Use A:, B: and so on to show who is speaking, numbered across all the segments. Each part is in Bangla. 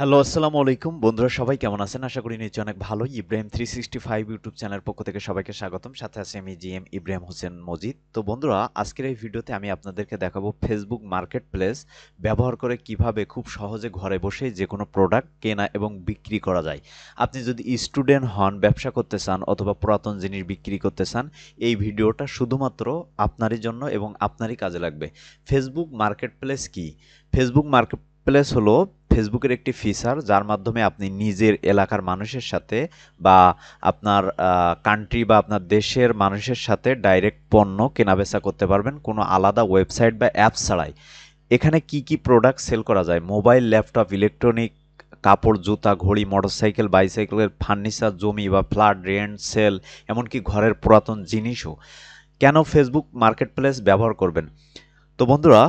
A: হ্যালো আসসালামু আলাইকুম। বন্ধুরা, সবাই কেমন আছেন? আশা করি নিশ্চয়ই অনেক ভালো Ibrahim three sixty five YouTube channel পক্ষ থেকে সবাইকে স্বাগতম। সাথে আছে আমি জি এম ইব্রাহিম হোসেন মজিদ তো বন্ধুরা, আজকের এই ভিডিওতে আমি আপনাদেরকে দেখাবো ফেসবুক মার্কেট প্লেস ব্যবহার করে কীভাবে খুব সহজে ঘরে বসে যে কোনো প্রোডাক্ট কেনা এবং বিক্রি করা যায়। আপনি যদি স্টুডেন্ট হন, ব্যবসা করতে চান অথবা পুরাতন জিনিস বিক্রি করতে চান, এই ভিডিওটা শুধুমাত্র আপনারই জন্য এবং আপনারই কাজে লাগবে। ফেসবুক মার্কেট প্লেস কি? ফেসবুক মার্কেট প্লেস হলো ফেসবুকের একটি ফিচার যার মাধ্যমে আপনি নিজের এলাকার মানুষের সাথে বা আপনার কান্ট্রি বা আপনার দেশের মানুষের সাথে ডাইরেক্ট পণ্য কেনাবেচা করতে পারবেন কোনো আলাদা ওয়েবসাইট বা অ্যাপ ছাড়াই। এখানে কি কি প্রোডাক্ট সেল করা যায়? মোবাইল ল্যাপটপ ইলেকট্রনিক কাপড়, জুতা, ঘড়ি মোটরসাইকেল বাইসাইকেলের ফার্নিচার জমি বা ফ্ল্যাট রেন্ট সেল এমনকি ঘরের পুরাতন জিনিসও। কেন ফেসবুক মার্কেট প্লেস ব্যবহার করবেন? তো বন্ধুরা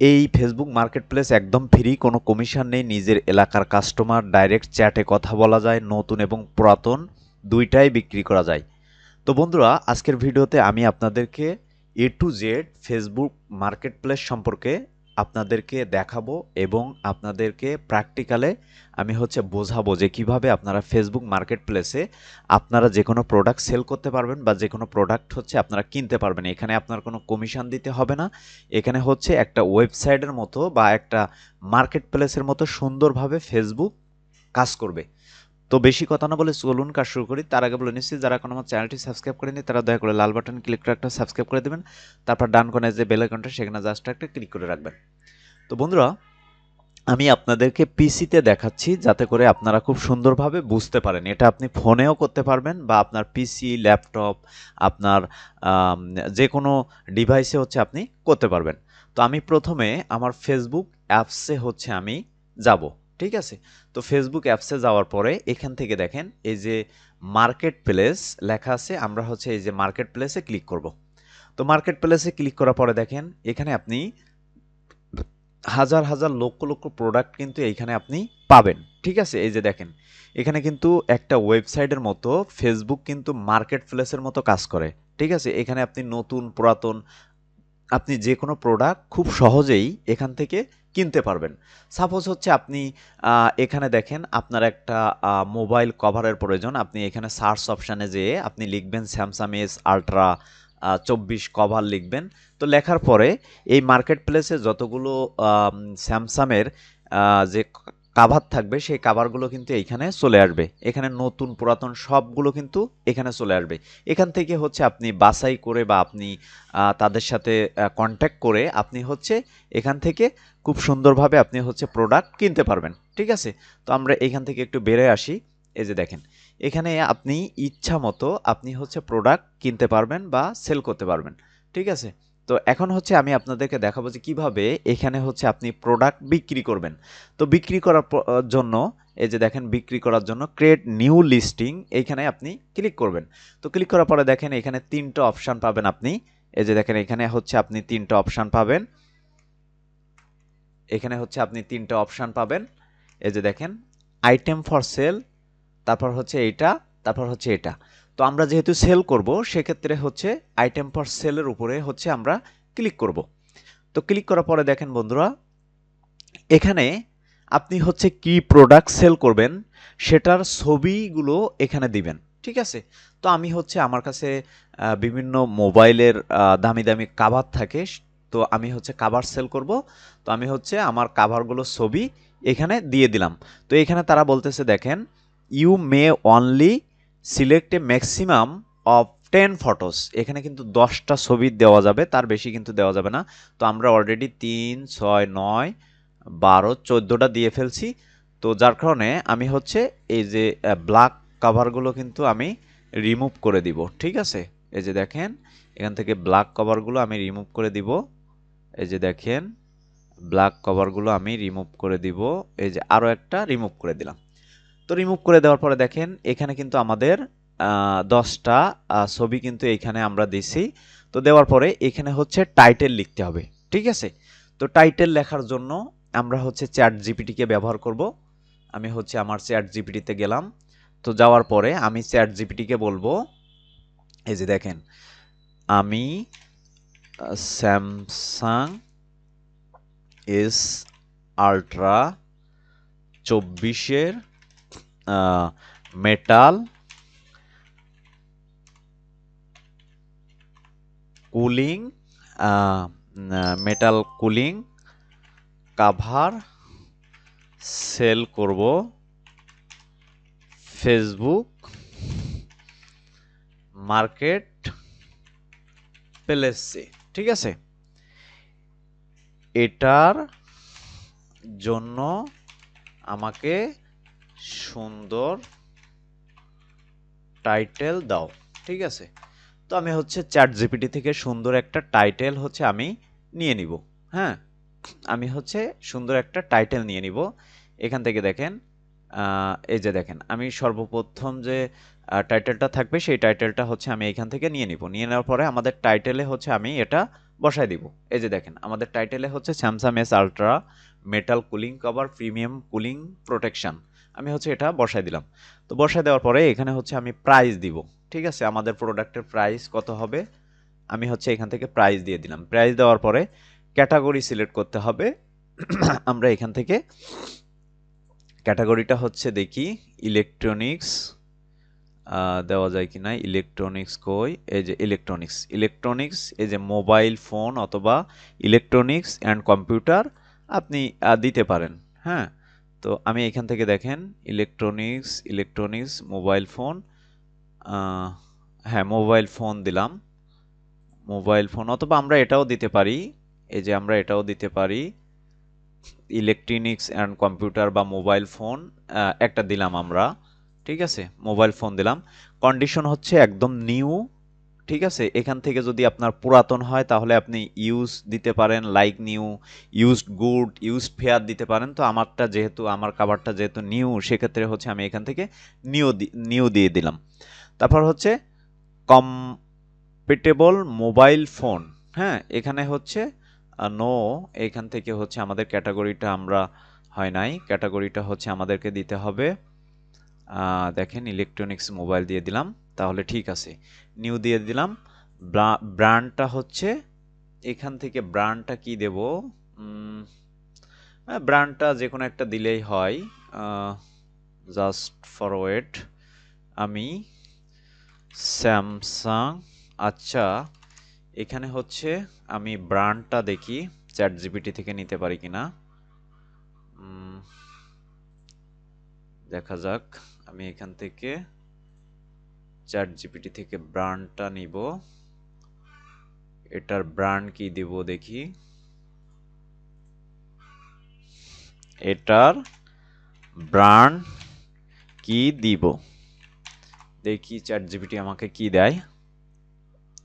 A: এই ফেসবুক মার্কেট প্লেস একদম ফ্রি কোনো কমিশন নেই, নিজের এলাকার কাস্টমার ডাইরেক্ট চ্যাটে কথা বলা যায়, নতুন এবং পুরাতন দুইটাই বিক্রি করা যায়। তো বন্ধুরা, আজকের ভিডিওতে আমি আপনাদেরকে A to Z Facebook marketplace সম্পর্কে আপনাদেরকে দেখাবো এবং আপনাদেরকে প্র্যাকটিক্যালে আমি হচ্ছে বোঝাবো যে কীভাবে আপনারা ফেসবুক মার্কেট প্লেসে আপনারা যে কোনো প্রোডাক্ট সেল করতে পারবেন বা যে কোনো প্রোডাক্ট হচ্ছে আপনারা কিনতে পারবেন। এখানে আপনার কোনো কমিশন দিতে হবে না। এখানে হচ্ছে একটা ওয়েবসাইটের মতো বা একটা মার্কেট প্লেসের মতো সুন্দরভাবে ফেসবুক কাজ করবে। তো বেশি কথা না বলে চলুন কাজ শুরু করি। তার আগে বলে নিচ্ছি যারা কোনো আমার চ্যানেলটি সাবস্ক্রাইব করেনি তারা দয়া করে লাল বাটন ক্লিক করে একটা সাবস্ক্রাইব করে দেবেন। তারপর ডান কোণে যে বেল আইকনটা, সেখানে জাস্ট একটা ক্লিক করে রাখবেন। তো বন্ধুরা, আমি আপনাদেরকে পিসিতে দেখাচ্ছি যাতে করে আপনারা খুব সুন্দরভাবে বুঝতে পারেন। এটা আপনি ফোনেও করতে পারবেন বা আপনার পিসি ল্যাপটপ আপনার যে কোনো ডিভাইসে হচ্ছে আপনি করতে পারবেন। তো আমি প্রথমে আমার ফেসবুক অ্যাপসে হচ্ছে আমি যাব। ঠিক আছে? তো ফেসবুক অ্যাপসে যাওয়ার পরে এখান থেকে দেখেন, এই যে মার্কেট প্লেস লেখা আছে, আমরা হচ্ছে এই যে মার্কেট প্লেসে ক্লিক করব। তো মার্কেট প্লেসে ক্লিক করার পরে দেখেন, এখানে আপনি হাজার হাজার লক্ষ লক্ষ প্রোডাক্ট কিন্তু এইখানে আপনি পাবেন। ঠিক আছে? এই যে দেখেন, এখানে কিন্তু একটা ওয়েবসাইটের মতো ফেসবুক কিন্তু মার্কেট প্লেসের মতো কাজ করে। ঠিক আছে? এখানে আপনি নতুন, পুরাতন, আপনি যে কোনো প্রোডাক্ট খুব সহজেই এখান থেকে কিনতে পারবেন। সাপোজ হচ্ছে আপনি এখানে দেখেন আপনার একটা মোবাইল কভারের প্রয়োজন। আপনি এখানে সার্চ অপশানে যেয়ে আপনি লিখবেন স্যামসাং এস আলট্রা চব্বিশ কভার লিখবেন। তো লেখার পরে এই মার্কেট প্লেসে যতগুলো স্যামসাংয়ের যে কাভার থাকবে, সেই কাভারগুলো কিন্তু এইখানে চলে আসবে। এখানে নতুন পুরাতন সবগুলো কিন্তু এখানে চলে আসবে। এখান থেকে হচ্ছে আপনি বাছাই করে বা আপনি তাদের সাথে কন্ট্যাক্ট করে আপনি হচ্ছে এখান থেকে খুব সুন্দরভাবে আপনি হচ্ছে প্রোডাক্ট কিনতে পারবেন। ঠিক আছে? তো আমরা এখান থেকে একটু বেড়ে আসি। এই যে দেখেন, এখানে আপনি ইচ্ছা মতো আপনি হচ্ছে প্রোডাক্ট কিনতে পারবেন বা সেল করতে পারবেন। ঠিক আছে? তো এখন হচ্ছে আমি আপনাদেরকে দেখাবো যে কীভাবে এখানে হচ্ছে আপনি প্রোডাক্ট বিক্রি করবেন। তো বিক্রি করার জন্য, এই যে দেখেন বিক্রি করার জন্য ক্রিয়েট নিউ লিস্টিং এইখানে আপনি ক্লিক করবেন। তো ক্লিক করার পরে দেখেন এখানে তিনটা অপশান পাবেন আপনি। এই যে দেখেন এখানে হচ্ছে আপনি তিনটা অপশান পাবেন। এখানে হচ্ছে আপনি তিনটা অপশান পাবেন। এই যে দেখেন আইটেম ফর সেল তারপর হচ্ছে এইটা, তারপর হচ্ছে এটা। তো আমরা যেহেতু সেল করব, সেক্ষেত্রে হচ্ছে আইটেম ফর সেলের উপরে হচ্ছে আমরা ক্লিক করব। তো ক্লিক করার পরে দেখেন বন্ধুরা, এখানে আপনি হচ্ছে কি প্রোডাক্ট সেল করবেন, সেটার ছবিগুলো এখানে দিবেন, ঠিক আছে? তো আমি হচ্ছে আমার কাছে বিভিন্ন মোবাইলের দামি দামি কাভার থাকে, তো আমি হচ্ছে কাভার সেল করব। তো আমি হচ্ছে আমার কাভারগুলো ছবি এখানে দিয়ে দিলাম। তো এখানে তারা বলতেছে দেখেন you may only select a maximum of ten photos. এখানে কিন্তু দশটা ছবি দেওয়া যাবে, তার বেশি কিন্তু দেওয়া যাবে না। তো আমরা অলরেডি তিন, ছয়, নয়, বারো, চোদ্দোটা দিয়ে ফেলছি। তো যার কারণে আমি হচ্ছে এই যে ব্ল্যাক কাভারগুলো কিন্তু আমি রিমুভ করে দিব, ঠিক আছে? এই যে দেখেন, এখান থেকে ব্ল্যাক কভারগুলো আমি রিমুভ করে দিব। এই যে দেখেন ব্ল্যাক কভারগুলো আমি রিমুভ করে দিব। এই যে আরও একটা রিমুভ করে দিলাম। তো রিমুভ করে দেওয়ার পরে দেখেন, এখানে কিন্তু আমাদের দশটা ছবি কিন্তু এখানে আমরা দিছি। তো দেওয়ার পরে এখানে হচ্ছে টাইটেল লিখতে হবে, ঠিক আছে? তো টাইটেল লেখার জন্য আমরা হচ্ছে চ্যাট জিপিটিকে ব্যবহার করব। আমি হচ্ছে আমার চ্যাট জিপিটিতে গেলাম। তো যাওয়ার পরে আমি চ্যাট জিপিটিকে বলব, এই যে দেখেন, আমি স্যামসাং এস আলট্রা চব্বিশের metal, cooling metal cooling, cover, sell করব, ফেসবুক, মার্কেট, প্লেসে ঠিক আছে? এটার জন্য আমাকে সুন্দর টাইটেল দাও। ঠিক আছে? তো আমি হচ্ছে চ্যাট জিপিটি থেকে সুন্দর একটা টাইটেল হচ্ছে আমি নিয়ে নিব। হ্যাঁ? আমি হচ্ছে সুন্দর একটা টাইটেল নিয়ে নিব। এখান থেকে দেখেন এই যে দেখেন, আমি সর্বপ্রথম যে টাইটেলটা থাকবে, সেই টাইটেলটা হচ্ছে আমি এখান থেকে নিয়ে নিব। নিয়ে নেওয়ার পরে আমাদের টাইটেলে হচ্ছে আমি এটা বসাই দিব। এই যে দেখেন, আমাদের টাইটেলে হচ্ছে Samsung S Ultra metal cooling cover premium cooling protection আমি হচ্ছে এটা বসাই দিলাম। তো বসাই দেওয়ার পরে এখানে হচ্ছে আমি প্রাইস দিব, ঠিক আছে? আমাদের প্রোডাক্টের প্রাইস কত হবে? আমি হচ্ছে এখান থেকে প্রাইস দিয়ে দিলাম। প্রাইস দেওয়ার পরে ক্যাটাগরি সিলেক্ট করতে হবে। আমরা এখান থেকে ক্যাটাগরিটা হচ্ছে দেখি ইলেকট্রনিক্স দেওয়া যায় কি না? ইলেকট্রনিক্স কই? এই যে ইলেকট্রনিক্স ইলেকট্রনিক্স এই যে মোবাইল ফোন অথবা ইলেকট্রনিক্স অ্যান্ড কম্পিউটার আপনি দিতে পারেন হ্যাঁ? তো আমি এখান থেকে দেখেন ইলেকট্রনিক্স ইলেকট্রনিক্স মোবাইল ফোন হ্যাঁ মোবাইল ফোন দিলাম। মোবাইল ফোন অথবা আমরা এটাও দিতে পারি। এই যে আমরা এটাও দিতে পারি। ইলেকট্রনিক্স অ্যান্ড কম্পিউটার বা মোবাইল ফোন একটা দিলাম আমরা। ঠিক আছে? মোবাইল ফোন দিলাম। কন্ডিশন হচ্ছে একদম নিউ ঠিক আছে? এখান থেকে যদি আপনার পুরাতন হয়, তাহলে আপনি ইউজ দিতে পারেন like new used good used fair দিতে পারেন। তো আমারটা যেহেতু, আমার কাভারটা যেহেতু নিউ সেক্ষেত্রে হচ্ছে আমি এখান থেকে নিউ নিউ দিয়ে দিলাম। তারপর হচ্ছে কম্পিটেবল মোবাইল ফোন হ্যাঁ? এখানে হচ্ছে নো এখান থেকে হচ্ছে আমাদের ক্যাটাগরিটা আমরা হয় নাই। ক্যাটাগরিটা হচ্ছে আমাদেরকে দিতে হবে। দেখেন ইলেকট্রনিক্স মোবাইল দিয়ে দিলাম। তাহলে ঠিক আছে। নিউ দিয়ে দিলাম। ব্র্যান্ডটা হচ্ছে এখান থেকে ব্র্যান্ডটা কি দেব? ব্র্যান্ডটা যে কোনো একটা দিলেই হয়। জাস্ট ফর ওয়েট আমি স্যামসাং। আচ্ছা এখানে হচ্ছে আমি ব্র্যান্ডটা দেখি চ্যাট জিপিটি থেকে নিতে পারি কিনা উম, দেখা যাক আমি এখান থেকে চ্যাট জিপিটি থেকে ব্র্যান্ডটা নিব। এটার ব্র্যান্ড কি দিব দেখি। এটার ব্র্যান্ড কি দিব? দেখি চ্যাট জিপিটি আমাকে কি দেয়।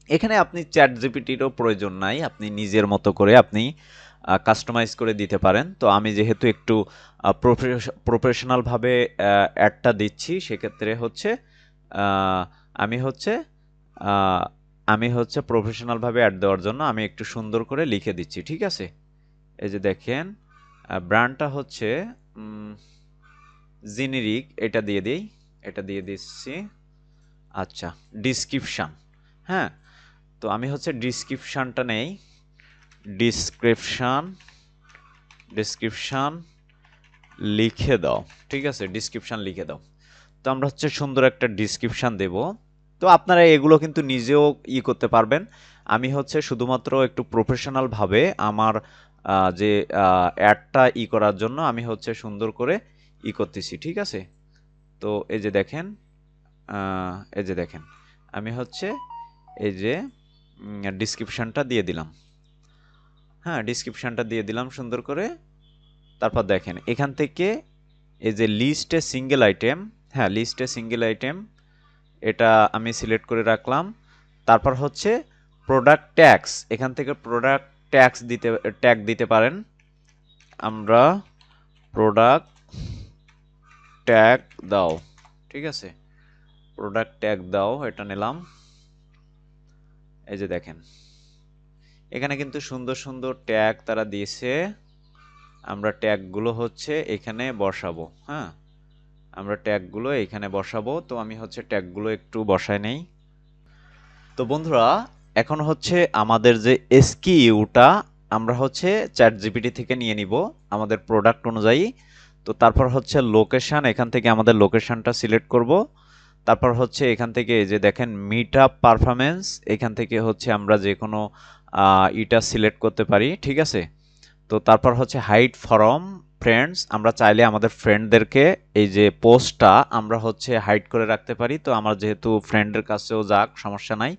A: এখানে আপনি চ্যাট জিপিটিরও প্রয়োজন নাই আপনি নিজের মতো করে আপনি কাস্টমাইজ করে দিতে পারেন। তো আমি যেহেতু একটু প্রফেশনালভাবে অ্যাডটা দিচ্ছি সেক্ষেত্রে হচ্ছে আহ, আমি হচ্ছে আমি হচ্ছে প্রফেশনালভাবে অ্যাড দেওয়ার জন্য আমি একটু সুন্দর করে লিখে দিচ্ছি, ঠিক আছে? এই যে দেখেন ব্র্যান্ডটা হচ্ছে জেনেরিক এটা দিয়ে দিই, এটা দিয়ে দিচ্ছি আচ্ছা ডিসক্রিপশান হ্যাঁ? তো আমি হচ্ছে ডিসক্রিপশানটা নেই ডিসক্রিপশান ডিসক্রিপশান লিখে দাও, ঠিক আছে? ডিসক্রিপশান লিখে দাও। তো আমরা হচ্ছে সুন্দর একটা ডিসক্রিপশান দেব। তো আপনারা এগুলো কিন্তু নিজেও ই করতে পারবেন। আমি হচ্ছে শুধুমাত্র একটু প্রফেশনালভাবে আমার যে অ্যাডটা ই করার জন্য আমি হচ্ছে সুন্দর করে ই করতেছি, ঠিক আছে? তো এই যে দেখেন এই যে দেখেন, আমি হচ্ছে এই যে ডিসক্রিপশানটা দিয়ে দিলাম। হ্যাঁ ডিসক্রিপশানটা দিয়ে দিলাম সুন্দর করে। তারপর দেখেন, এখান থেকে এই যে লিস্টে সিঙ্গেল আইটেম হ্যাঁ লিস্টে সিঙ্গেল আইটেম এটা আমি সিলেক্ট করে রাখলাম। তারপর হচ্ছে প্রোডাক্ট ট্যাক্স এখান থেকে প্রোডাক্ট ট্যাক্স দিতে ট্যাগ দিতে পারেন। আমরা প্রোডাক্ট ট্যাগ দাও, ঠিক আছে? প্রোডাক্ট ট্যাগ দাও, এটা নিলাম। এই যে দেখেন। এখানে কিন্তু সুন্দর সুন্দর ট্যাগ তারা দিয়েছে। আমরা ট্যাগগুলো হচ্ছে এখানে বসাবো হ্যাঁ? আমরা ট্যাগগুলো এখানে বসাবো। তো আমি হচ্ছে ট্যাগগুলো একটু বসাই নেই। তো বন্ধুরা, এখন হচ্ছে আমাদের যে এসকিউটা, আমরা হচ্ছে চ্যাট জিপিটি থেকে নিয়ে নিব আমাদের প্রোডাক্ট অনুযায়ী। তো তারপর হচ্ছে লোকেশান, এখান থেকে আমাদের লোকেশানটা সিলেক্ট করব। তারপর হচ্ছে এখান থেকে যে দেখেন মিট আপ পারফরমেন্স এখান থেকে হচ্ছে আমরা যে কোনো ইটা সিলেক্ট করতে পারি, ঠিক আছে? তো তারপর হচ্ছে হাইট ফরম ফ্রেন্ডস আমরা চাইলে আমাদের ফ্রেন্ডদেরকে এই যে পোস্টটা আমরা হচ্ছে হাইড করে রাখতে পারি। তো আমার যেহেতু ফ্রেন্ডের কাছেও যাক, সমস্যা নাই।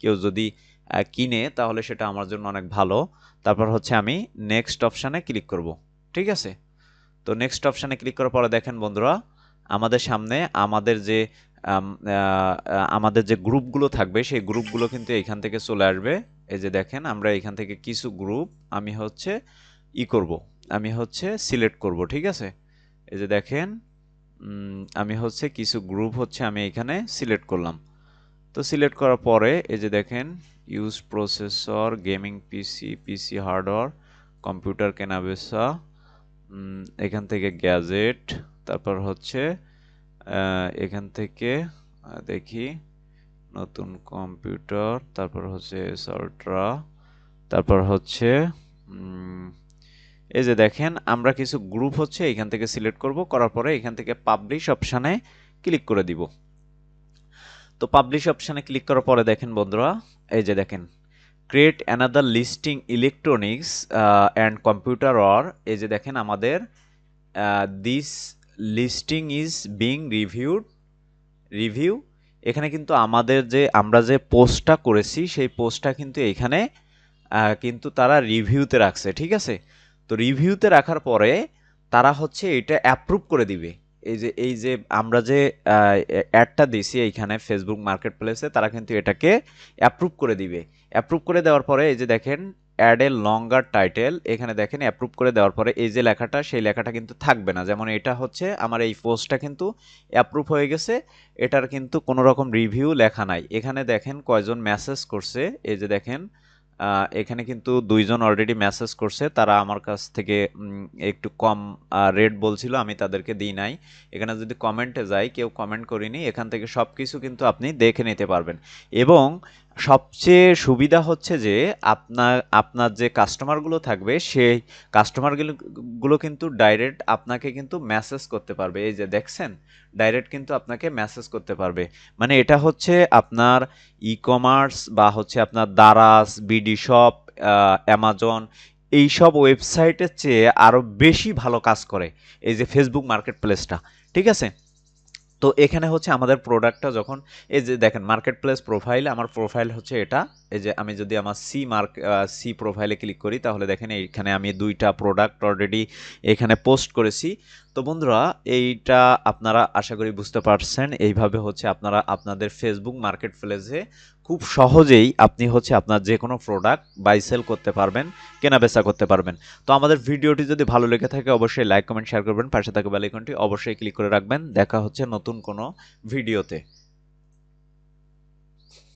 A: কেউ যদি কিনে, তাহলে সেটা আমার জন্য অনেক ভালো। তারপর হচ্ছে আমি নেক্সট অপশানে ক্লিক করব। ঠিক আছে? তো নেক্সট অপশানে ক্লিক করার পরে দেখেন বন্ধুরা, আমাদের সামনে আমাদের যে আমাদের যে গ্রুপগুলো থাকবে, সেই গ্রুপগুলো কিন্তু এখান থেকে চলে আসবে। এই যে দেখেন, আমরা এখান থেকে কিছু গ্রুপ আমি হচ্ছে ই করব। আমি হচ্ছে সিলেক্ট করব, ঠিক আছে? এই যে দেখেন আমি হচ্ছে কিছু গ্রুপ হচ্ছে আমি এখানে সিলেক্ট করলাম। তো সিলেক্ট করার পরে এই যে দেখেন use processor gaming PC PC hardware computer কেনা বেচা এখান থেকে গ্যাজেট তারপর হচ্ছে এখান থেকে দেখি, নতুন কম্পিউটার তারপর হচ্ছে সল্ট্রা তারপর হচ্ছে এই যে দেখেন, আমরা কিছু গ্রুপ হচ্ছে, এখান থেকে সিলেক্ট করব, করার পরে এখান থেকে পাবলিশ অপশানে ক্লিক করে দিব। তো পাবলিশ অপশানে ক্লিক করার পরে দেখেন বন্ধুরা, এই যে দেখেন create another listing electronics and computer or এই যে দেখেন আমাদের this listing is being reviewed review এখানে কিন্তু আমাদের যে, আমরা যে পোস্টটা করেছি, সেই পোস্টটা কিন্তু এখানে কিন্তু তারা রিভিউতে রাখছে, ঠিক আছে? তো রিভিউতে রাখার পরে তারা হচ্ছে এটা অ্যাপ্রুভ করে দিবে। এই যে এই যে আমরা যে অ্যাডটা দিছি এইখানে ফেসবুক মার্কেট প্লেসে তারা কিন্তু এটাকে অ্যাপ্রুভ করে দিবে। অ্যাপ্রুভ করে দেওয়ার পরে এই যে দেখেন অ্যাড এ লঙ্গার টাইটেল এখানে দেখেন অ্যাপ্রুভ করে দেওয়ার পরে এই যে লেখাটা, সেই লেখাটা কিন্তু থাকবে না। যেমন এটা হচ্ছে আমার এই পোস্টটা কিন্তু অ্যাপ্রুভ হয়ে গেছে, এটার কিন্তু কোনো রকম রিভিউ লেখা নাই। এখানে দেখেন কয়জন মেসেজ করছে, এই যে দেখেন এখানে কিন্তু দুইজন অলরেডি মেসেজ করছে। তারা আমার কাছ থেকে একটু কম রেট বলছিল, আমি তাদেরকে দিই নাই। এখানে যদি কমেন্টে যাই, কেউ কমেন্ট করিনি, এখান থেকে সব কিছু কিন্তু আপনি দেখে নিতে পারবেন। এবং সবচেয়ে সুবিধা হচ্ছে যে আপনার আপনার যে কাস্টমারগুলো থাকবে, সেই কাস্টমারগুলো গুলো কিন্তু ডাইরেক্ট আপনাকে কিন্তু মেসেজ করতে পারবে। এই যে দেখছেন ডাইরেক্ট কিন্তু আপনাকে মেসেজ করতে পারবে। মানে এটা হচ্ছে আপনার ই কমার্স বা হচ্ছে আপনার দারাস বিডি শপ অ্যামাজন এইসব ওয়েবসাইটের চেয়ে আরও বেশি ভালো কাজ করে। এই যে ফেসবুক মার্কেট প্লেসটা ঠিক আছে? তো এখানে হচ্ছে আমাদের প্রোডাক্টটা যখন, এই যে দেখেন মার্কেট প্লেস প্রোফাইল আমার প্রোফাইল হচ্ছে এটা। এই যে আমি যদি আমার সি মার্ক সি প্রোফাইলে ক্লিক করি, তাহলে দেখেন এইখানে আমি দুইটা প্রোডাক্ট অলরেডি এখানে পোস্ট করেছি। তো বন্ধুরা, এইটা আপনারা আশা করি বুঝতে পারছেন। এইভাবে হচ্ছে আপনারা, আপনাদের ফেসবুক মার্কেট প্লেসে খুব সহজেই আপনি হচ্ছে আপনার যে কোনো প্রোডাক্ট বাই সেল করতে পারবেন, কেনা বেচা করতে পারবেন। তো আমাদের ভিডিওটি যদি ভালো লেগে থাকে, অবশ্যই লাইক কমেন্ট শেয়ার করবেন। পাশে থাকা বেলাইকনটি অবশ্যই ক্লিক করে রাখবেন। দেখা হচ্ছে নতুন কোনো ভিডিওতে।